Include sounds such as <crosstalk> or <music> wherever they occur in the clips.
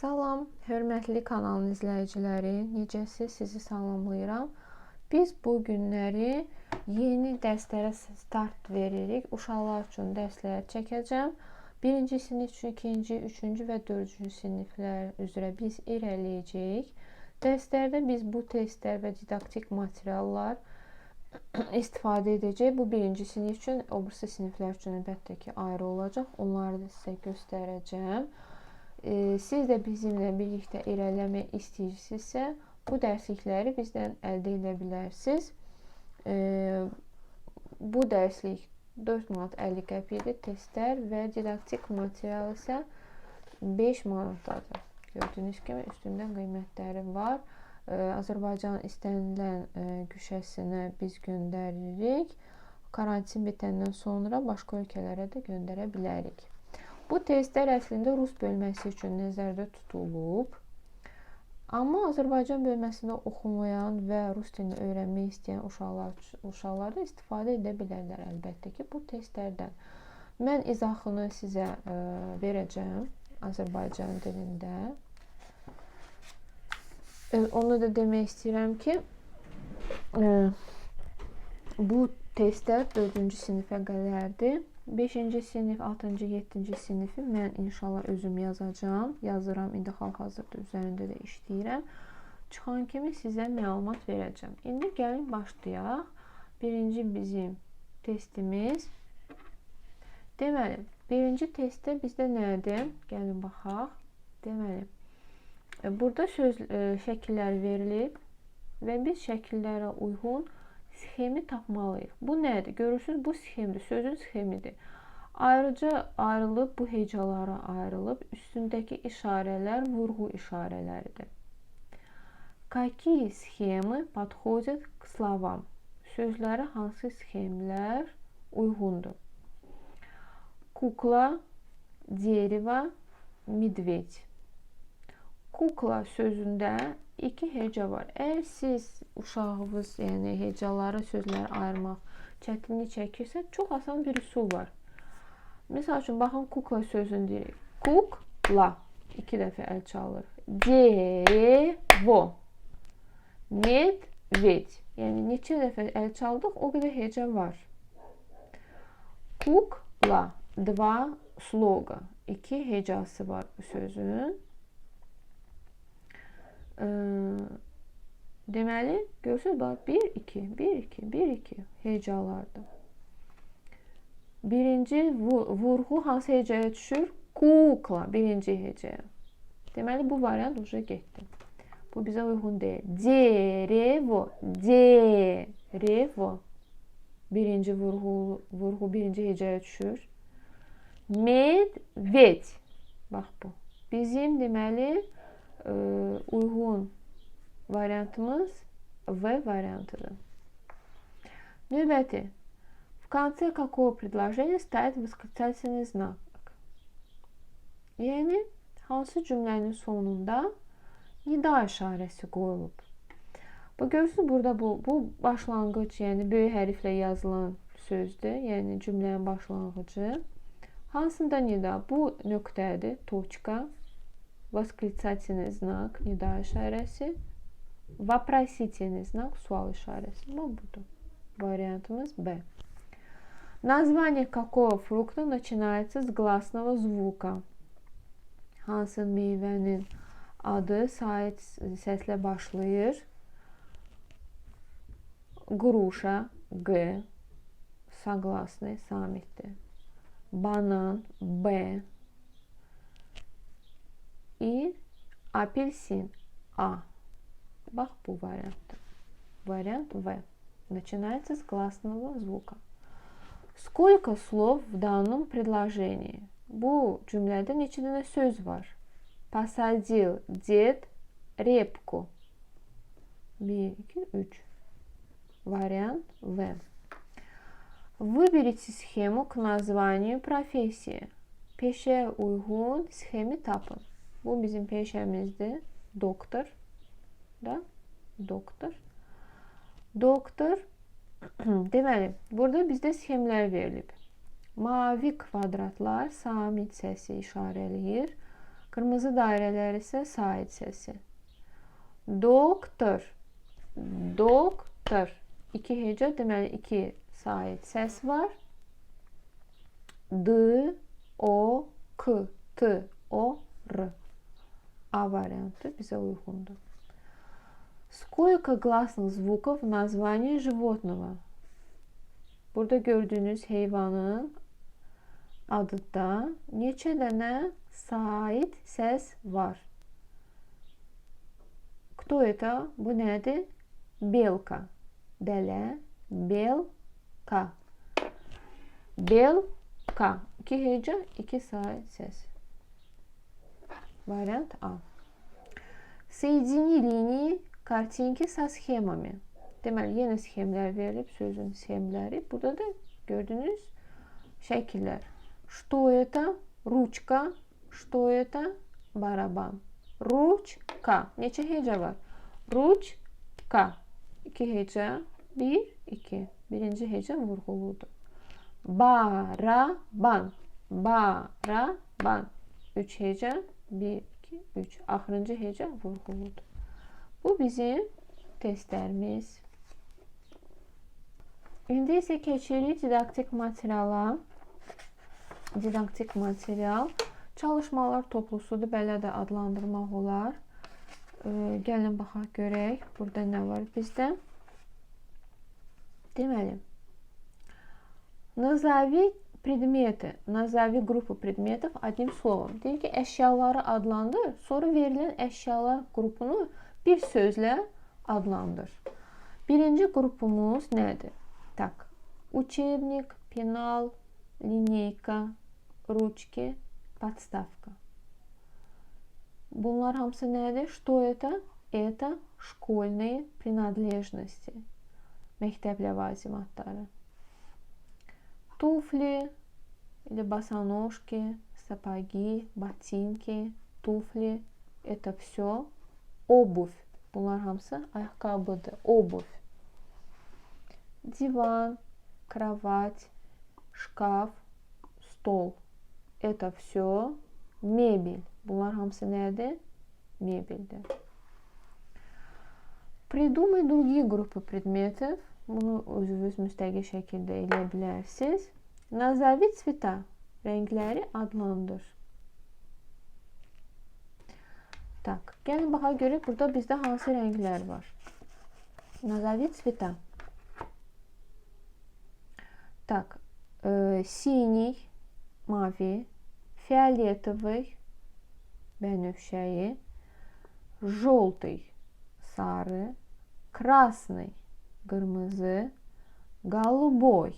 Salam, hörmətli kanalın izləyiciləri, necəsiz? Sizi salamlayıram. Biz bu günləri yeni dərslərə start veririk. Uşaqlar üçün dərslər çəkəcəm. 1-ci sinif üçün 2-ci, 3-cü və 4-cü siniflər üzrə biz irəliləyəcəyik. Dərslərdə biz bu testlər və didaktik materiallar istifadə edəcək. Bu 1-ci sinif üçün, o birisi siniflər üçün əlbəttə ki, ayrı olacaq. Onları da sizə göstərəcəm siz də bizimlə birlikdə irəliləmək istəyirsinizsə, bu dərslikləri bizdən əldə edə bilərsiniz. Bu dərslik 4 manat 50 qəpikdir. Testlər və didaktik material isə 5 manatdadır. Gördüyünüz kimi üstündən qiymətləri var. Azərbaycan istənilən güşəsinə biz göndəririk. Karantin bitəndən sonra başqa ölkələrə də göndərə bilərik. Bu testlər əslində rus bölməsi üçün nəzərdə tutulub. Amma Azərbaycan bölməsində oxumayan və rus dilini öyrənmək istəyən uşaqlar uşaqlar da istifadə edə bilərlər əlbəttə ki, bu testlərdən. Mən izahını sizə ə, e, verəcəm Azərbaycan dilində. E, onu da demək istəyirəm ki, ə, e, bu testlər 4-cü sinifə qədərdir. 5-ci sinif, 6-cı, 7-ci sinifi mən inşallah özüm yazacağam. Yazıram. İndi hal-hazırda üzərində də işləyirəm. Çıxan kimi sizə məlumat verəcəm. İndi gəlin başlayaq. Birinci bizim testimiz. Deməli, birinci testdə bizdə nədir? Gəlin baxaq. Deməli, e, burada söz e, şəkillər verilib və biz şəkillərə uyğun sxemi tapmalıyıq. Bu nədir? Görürsünüz, bu sxemdir, sözün sxemidir. Ayrıca ayrılıb bu hecalara ayrılıb üstündəki işarələr vurğu işarələridir. Какие схемы подходят к словам? Sözlərə hansı sxemlər uyğundur? Kukla, дерево, медведь. Kukla sözündə iki heca var. Əgər siz uşağınız, yəni hecaları, sözləri ayırmaq çətinlik çəkirsə, çox asan bir üsul var. Məsəl üçün baxın kukla sözünü deyirik. Kukla. İki dəfə əl çalır. Devo. Medved. Yəni neçə dəfə əl çaldıq, o qədər heca var. Kukla. Dva sloga. İki hecası var bu sözün. deməli, görürsünüz, bax, 1, 2, 1, 2, 1, 2 hecalardır. Birinci vurğu hansı hecaya düşür? Kukla, birinci hecaya. Deməli, bu variant uca getdi. Bu bizə uyğun deyil. Derevo, derevo. Birinci vurğu, vurğu birinci hecaya düşür. Medved. Bax bu. Bizim deməli uyğun variantımız V variantıdır. Növbəti. В конце какого предложения стоит восклицательный знак? Yəni hansı cümlənin sonunda nida işarəsi qoyulub? Bu görürsünüz burada bu bu başlanğıc, yəni böyük hərflə yazılan sözdür. Yəni cümlənin başlanğıcı. Hansında nida? Bu nöqtədir, toçka восклицательный знак не дальше шаряси, вопросительный знак суалы шаряси. Ну, Мы будем вариантом из Б. Название какого фрукта начинается с гласного звука? Hansı meyvenin adı sayt sesle başlayır. Груша Г согласный саммите. Банан Б и апельсин А. Бах по варианту. Вариант В. Начинается с гласного звука. Сколько слов в данном предложении? Bu cümlədə neçə dənə söz var? Посадил дед репку. 1, 2, 3. Вариант В. Выберите схему к названию профессии. Peşəyə uyğun sxemi tapın. Bu bizim peşəmizdir. Doktor. Da doktor. Doktor. <clears throat> Deməli, burada bizdə sxemlər verilib. Mavi kvadratlar samit səsi işarələyir. Qırmızı dairələr isə sait səsi. Doktor. Doktor. İki heca deməli iki sait səs var. D, O, K, T, O, R. A variantı bizə uyğundur. Сколько гласных звуков в названии животного? Burada gördüğünüz heyvanın adında neçə dənə sait səs var? Кто это? Bu nədir? Belka. Dələ. Belka. Belka. İki heca, iki sait səs. Вариант А. Соедини линии картинки со схемами. Deməli, yenə sxemlər verilib, sözün sxemləri. Burada da gördünüz şəkillər. Что это? Ручка. Что это? Барабан. Ручка. Neçə hecə var? Ручка. 2 hecə. 1, 2. Birinci hecə vurğuludur. Baraban. Baraban. 3 hecə. 1, 2, 3. Axırıncı heca vurğuludur. Bu bizim testlərimiz. İndi isə keçirik didaktik materiala. Didaktik material çalışmalar toplusudur, belə də adlandırmaq olar. E, gəlin baxaq görək, burada nə var bizdə. Deməli, Назови предметы, назови группу предметов одним словом. Ki, əşyaları adlandır, sonra verilən əşyalar qrupunu bir sözlə adlandır. Birinci qrupumuz nədir? Так, учебник, пенал, линейка, ручки, подставка. Bunlar hamısı nədir? Что это? Это школьные принадлежности. Məktəb ləvazimatları. Туфли или босоножки, сапоги, ботинки, туфли. Это все обувь. Bunlar hamısı ayaqqabıdır. Обувь. Диван, кровать, шкаф, стол. Это все мебель. Bunlar hamısı nədir? Mebeldir. Придумай другие группы предметов. Bunu özünüz müstəqil şəkildə eləyə bilərsiniz. Назови цвета. Rəngləri adlandır. Так, gəlin baxaq görək burada bizdə hansı rənglər var. Назови цвета. Так, э, синий, mavi, фиолетовый, бənövşəyi, желтый, sarı, красный, qırmızı, голубой,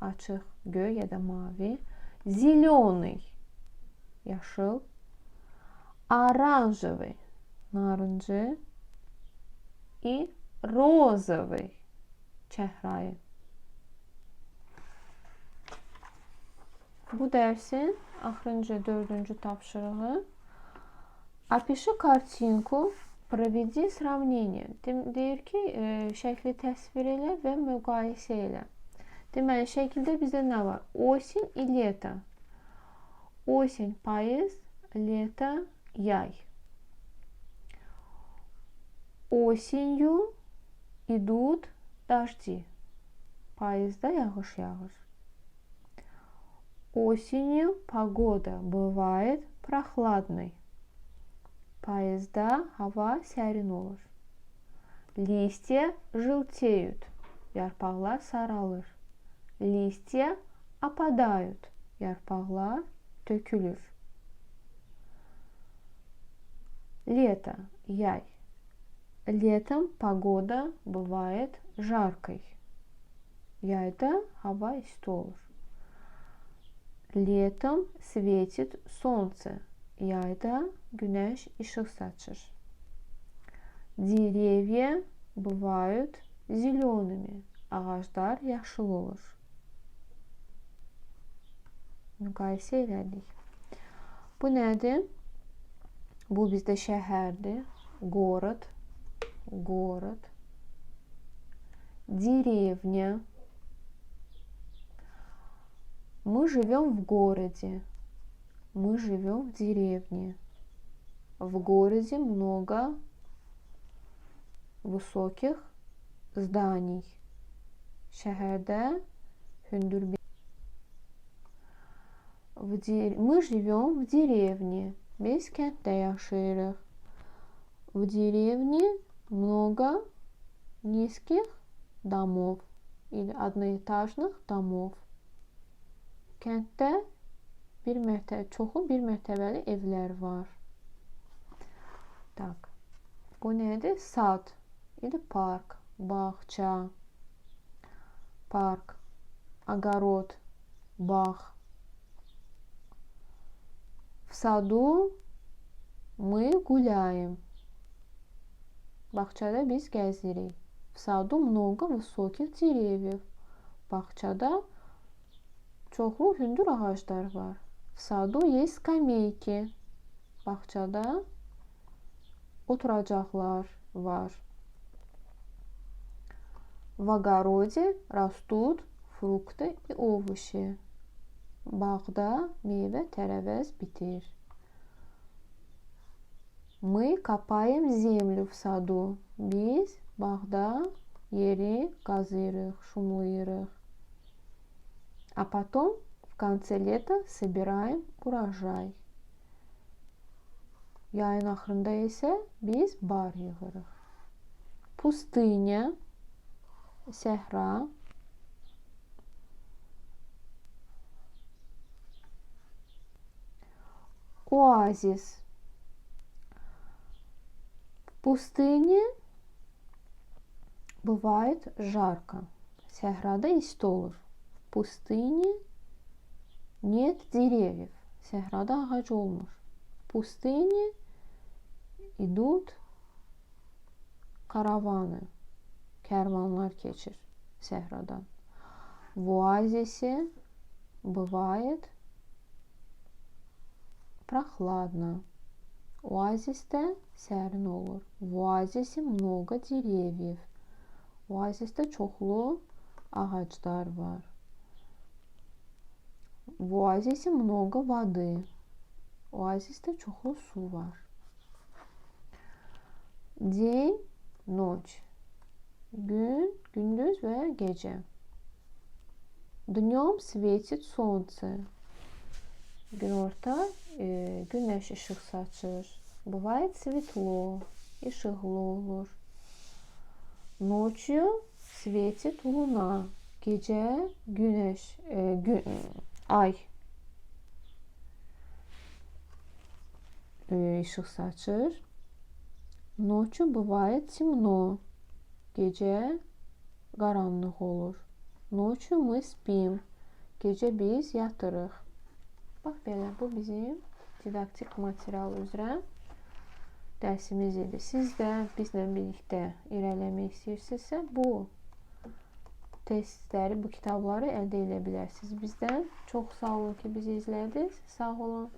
açıq göy ya da mavi, зеленый, yaşıl, оранжевый, narıncı и розовый, çəhrayı. Bu dersin axırıncı dördüncü tapşırığı Опиши картинку, проведи сравнение. Deyir ki, e, şəkli təsvir elə və müqayisə elə. Deməli, şəkildə bizdə nə var? Осень и лето. Осень – payız, лето – yay. Осенью идут дожди. Payızda yağış yağır. Осенью погода бывает прохладной. Payızda hava sərin olur. Листья желтеют. Yarpaqlar saralır. Листья опадают. Yarpaqlar tökülür. Лето, яй. Летом погода бывает жаркой. Yayda hava isti olur. Летом светит солнце. Yayda güneş ışık saçır. Деревья бывают зелеными. Ağaclar yaşıl olur. Müqayisə elədik. Bu nədir? Bu bizdə şəhərdir. Город. Город. Мы живем в городе. Мы живем в деревне. В городе много высоких зданий. Şəhərdə hündür bir в де- Мы живем в деревне. Kənddə yaşayırıq. В деревне много низких домов или одноэтажных домов. Kənddə bir mərtəbə, çoxu bir mərtəbəli evlər var. Так. Bu nədir? Sad или парк, bağça, парк, огород, bağ. В саду мы гуляем. Bağçada biz gəzirik. В саду много высоких деревьев. Bağçada çoxlu hündür ağaclar var. В саду есть скамейки. Bağçada oturacaqlar var. В огороде растут фрукты и овощи. Bağda meyve tərəvəz bitir. Мы копаем землю в саду. Biz bağda yeri qazıyırıq, şumlayırıq. А потом в конце лета собираем урожай. Yayın axırında isə biz bar yığırıq. Пустыня, səhra, Оазис. В пустыне бывает жарко. Сəhrada isti olur. В пустыне нет деревьев. Сəhrada ağac olmur. В пустыне идут karavаны. Kervanlar keçir səhradan. В оазисе бывает прохладно. Оазисdə sərin olur. В оазисе много деревьев. Oazisdə çoxlu ağaclar var. В оазисе много воды. Oazisdə çoxlu su var. День, ночь. Gün, gündüz və gecə. Dнем светит солнце. Günorta e, güneş ışık saçır. Bывает светло, işıqlı olur. Ночью светит луна. Gece güneş, e, gün, ay e, ışık saçır. Ночью бывает темно. Gece qaranlıq olur. Ночью мы спим. Gecə biz yatırıq. Bax belə, bu bizim didaktik material üzrə dərsimiz idi. Siz də bizlə birlikdə irəliləmək istəyirsinizsə, bu testləri, bu kitabları əldə edə bilərsiniz bizdən. Çox sağ olun ki, bizi izlədiniz. Sağ olun.